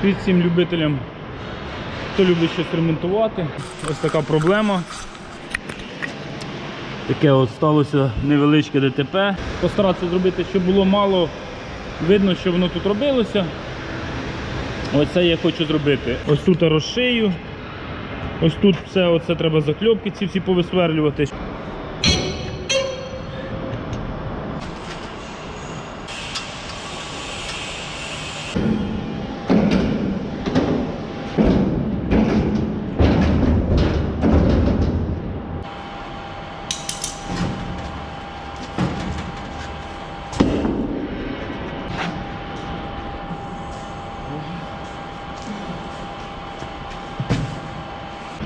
Привіт всім любителям, хто любить щось ремонтувати. Ось така проблема. Таке от сталося невеличке ДТП. Постаратися зробити, щоб було мало видно, що воно тут робилося. Ось це я хочу зробити. Ось тут розшию. Ось тут все оце треба закльопки ці всі повисверлювати.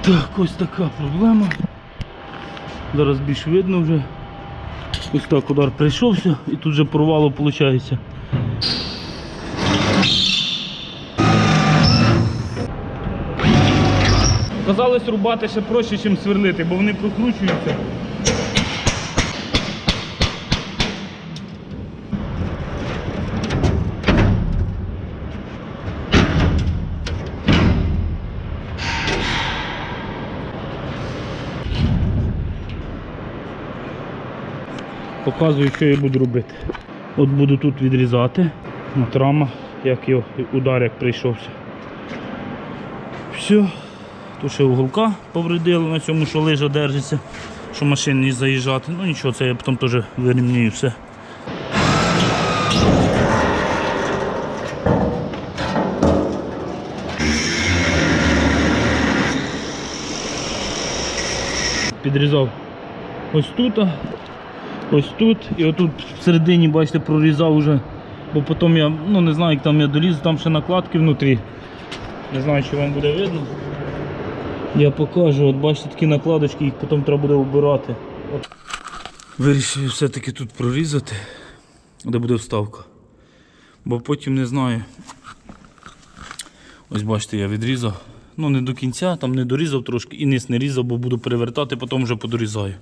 Так, ось така проблема. Зараз більш видно вже. Ось так удар прийшовся і тут же порвало виходить. Казалось рубати ще проще, ніж сверлити, бо вони прокручуються. Показую, що я буду робити. От буду тут відрізати. От рама, як його удар як прийшовся. Все. Тут ще уголка повредили на цьому, що лижа держиться, що машин не заїжджати. Ну нічого, це я потім теж вирівнюю все. Підрізав ось тут, ось тут і отут всередині, бачите, прорізав уже, бо потім я ну не знаю, як там я доліз, там ще накладки внутрі. Не знаю, чи вам буде видно. Я покажу, от бачите такі накладочки, їх потім треба буде обирати. Вирішив все-таки тут прорізати, де буде вставка. Бо потім не знаю. Ось бачите, я відрізав. Ну не до кінця, там не дорізав трошки і низ не різав, бо буду перевертати, потім вже подорізаю.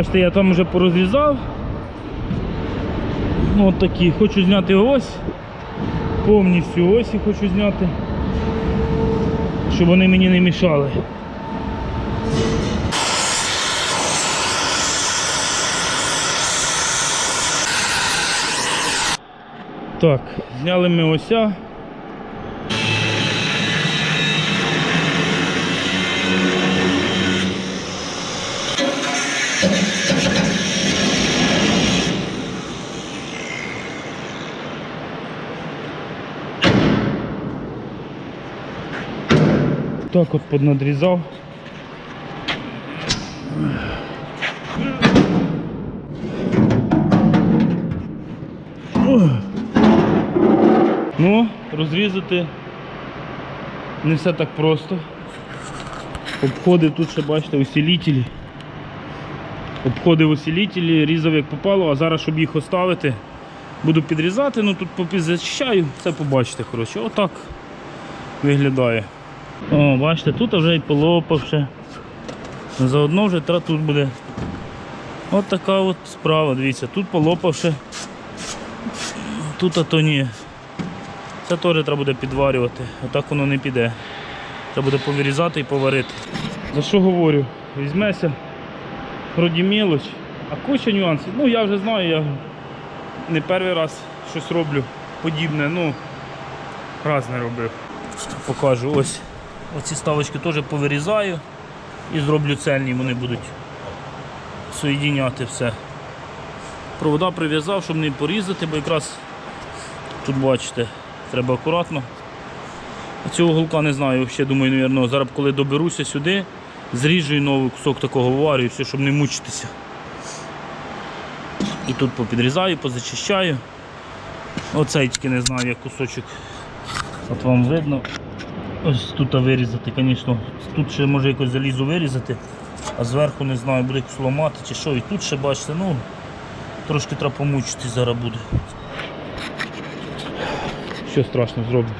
Бачите, я там вже порозрізав. Ну, от такі. Хочу зняти ось. Повністю ось і хочу зняти. Щоб вони мені не мішали. Так, зняли ми ося. Так от поднадрізав. Ну, розрізати не все так просто. Обходив тут ще, бачите, усилителі. Обходив усилителі, різав як попало, а зараз, щоб їх оставити, буду підрізати, ну тут попізачищаю, все побачите. коротше. Отак виглядає. О, бачите, тут вже і полопавши. Заодно вже тра- тут буде от така от справа, дивіться, тут полопавши, тут а то ні. Це теж треба буде підварювати, отак воно не піде. Треба буде повирізати і поварити. За що говорю? Візьмеся, вроді мілоч, а куча нюансів. Ну я вже знаю, я не перший раз щось роблю подібне, ну раз не робив. Покажу ось. Оці ставочки теж повирізаю і зроблю цельні, вони будуть соєдиняти все. Провода прив'язав, щоб не порізати, бо якраз тут бачите, треба акуратно. Цього голка не знаю, взагалі думаю, навірно, зараз коли доберуся сюди, зріжу і новий кусок такого варю, все, щоб не мучитися. І тут попідрізаю, позачищаю. Оцей тільки не знаю, як кусочок. От вам видно. Ось тут вирізати, звісно. Тут ще може якось залізу вирізати, а зверху не знаю, буде якось ламати чи що. І тут ще бачите, ну трошки треба помучити зараз буде. Що страшно зроблю.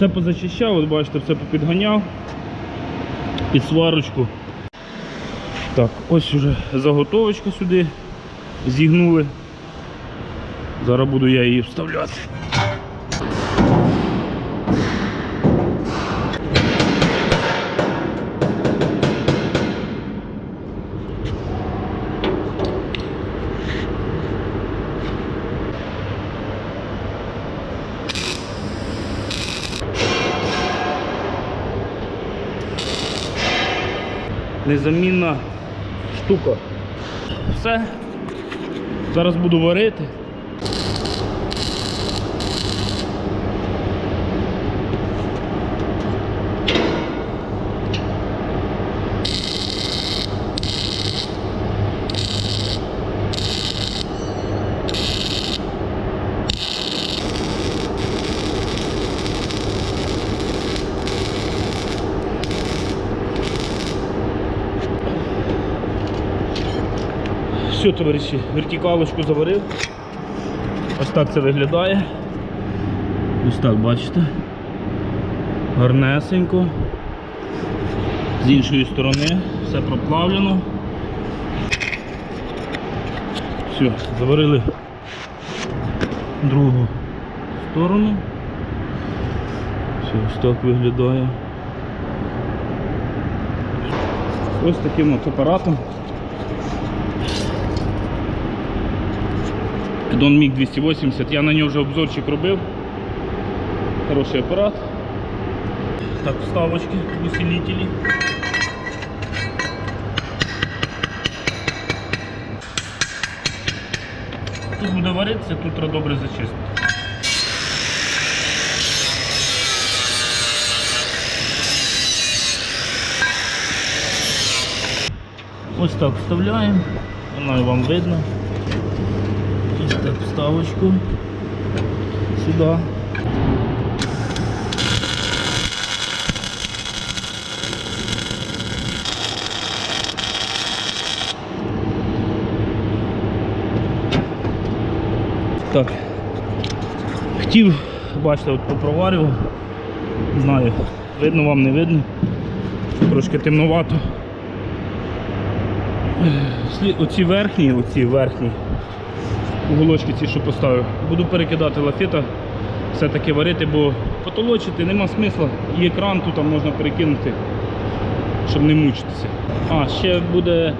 Це позачищав, от бачите, все попідганяв під сварочку. Так, ось вже заготовочка сюди зігнули. Зараз буду я її вставляти. Незамінна штука. Все. Зараз буду варити. Все, товариші, вертикалочку заварив. Ось так це виглядає. Ось так, бачите. Гарнесенько. З іншої сторони все проплавлено. Все, заварили другу сторону. Все, ось так виглядає. Ось таким от апаратом. Don Mig 280, я на нього вже обзорчик робив. Хороший апарат. Так, вставочки, усилителі. Тут буде варитися, тут треба добре зачистити. Ось так вставляємо, воно і вам видно. Вставочку сюди. Так. Хотів, бачите, от попроварював. Знаю, видно вам, не видно. Трошки темновато. Оці верхні, оці верхні уголочки ці, що поставив, буду перекидати лафета, все-таки варити, бо потолочити нема смисла. І екран тут можна перекинути, щоб не мучитися. А, ще буде,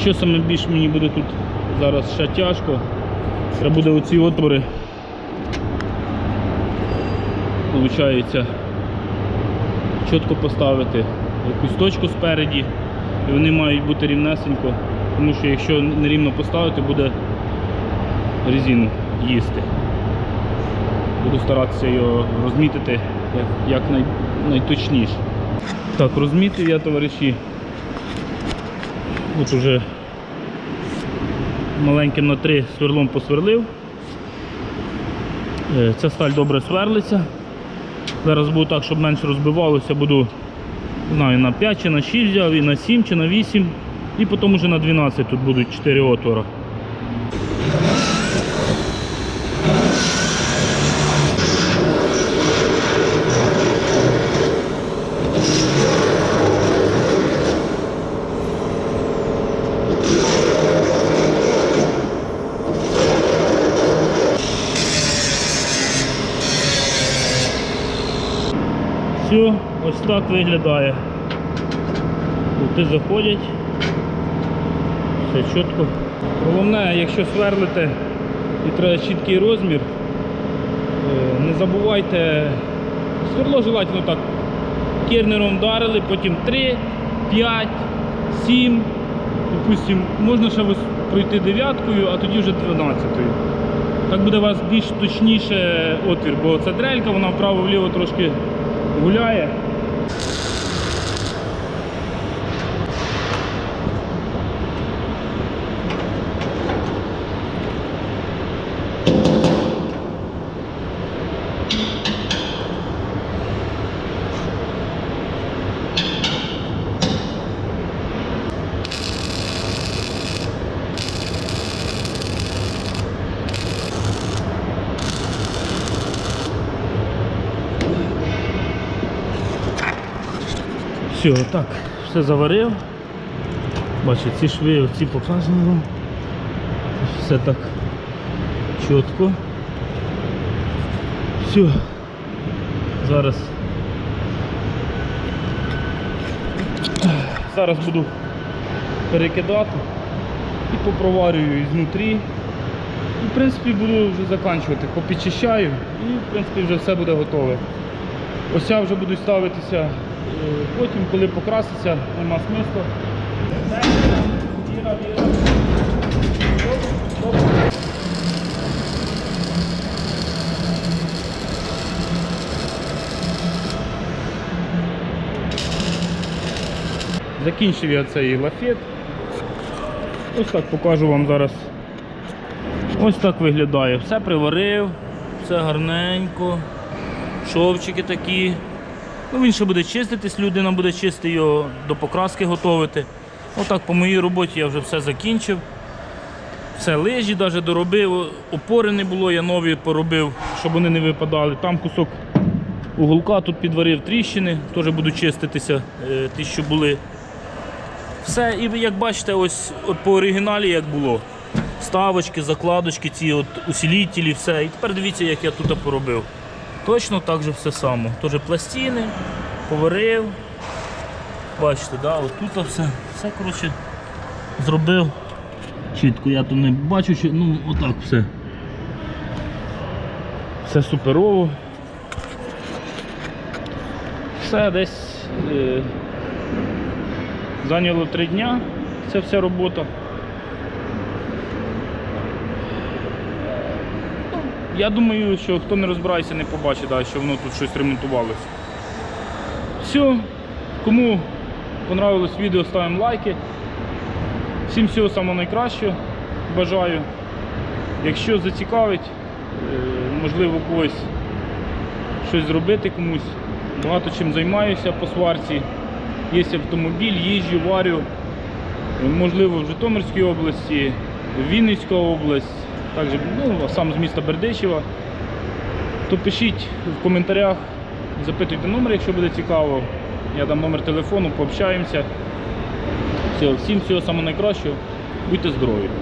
що саме більш мені буде тут зараз ще тяжко. Треба буде оці отвори. Получається чітко поставити якусь точку спереді, і вони мають бути рівнесенько, тому що якщо нерівно поставити, буде резину їсти. Буду старатися його розмітити як, най, найточніше. Так, розмітив я товариші. От уже маленьким на три сверлом посверлив. Е, Ця сталь добре сверлиться. Зараз буду так, щоб менше розбивалося, буду знаю, на 5 чи на 6 взяв, і на 7 чи на 8. І потім вже на 12 тут будуть 4 отвора. Все, ось так виглядає. Тут заходять. Все чітко. Головне, якщо сверлите і треба чіткий розмір, е, не забувайте, сверло желательно так кернером вдарили, потім 3, 5, 7. Допустим, можна ще пройти дев'яткою, а тоді вже 12. Так буде у вас більш точніше отвір, бо ця дрелька, вона вправо-вліво трошки гуляє. Все, так, все заварив. Бачите, ці шви, ці показані вам. Все так чітко. Все. Зараз. Зараз буду перекидати і попроварюю ізнутрі. І в принципі буду вже закінчувати. Попідчищаю і в принципі вже все буде готове. Ось я вже будуть ставитися потім, коли покраситься, нема віра. Закінчив я цей лафет. Ось так покажу вам зараз. Ось так виглядає. Все приварив, все гарненько. Шовчики такі. Ну, він ще буде чиститись, людина буде чисти його до покраски готувати. Отак по моїй роботі я вже все закінчив. Все лижі навіть доробив, опори не було, я нові поробив, щоб вони не випадали. Там кусок уголка тут підварив тріщини, теж буду чиститися, е, ті, що були. Все, і як бачите, ось по оригіналі як було. Ставочки, закладочки, ці от усилителі, все. І тепер дивіться, як я тут поробив. Точно так же все само. Теж пластини, поварив. Бачите, да, от все, все коротше, зробив чітко. Я тут не бачу, що ну отак все. Все суперово. Все десь е, зайняло три дня. Ця вся робота. Я думаю, що хто не розбирається, не побачить, да, що воно тут щось ремонтувалося. Все. Кому понравилось відео, ставимо лайки. Всім всього самого найкращого. Бажаю. Якщо зацікавить, е, можливо, когось щось зробити комусь. Багато чим займаюся по сварці. Є автомобіль, їжджу, варю. Можливо, в Житомирській області, Вінницька область, також ну, сам з міста Бердичева. То пишіть в коментарях, запитуйте номер, якщо буде цікаво. Я дам номер телефону, пообщаємося. Все, всім всього найкращого. Будьте здорові!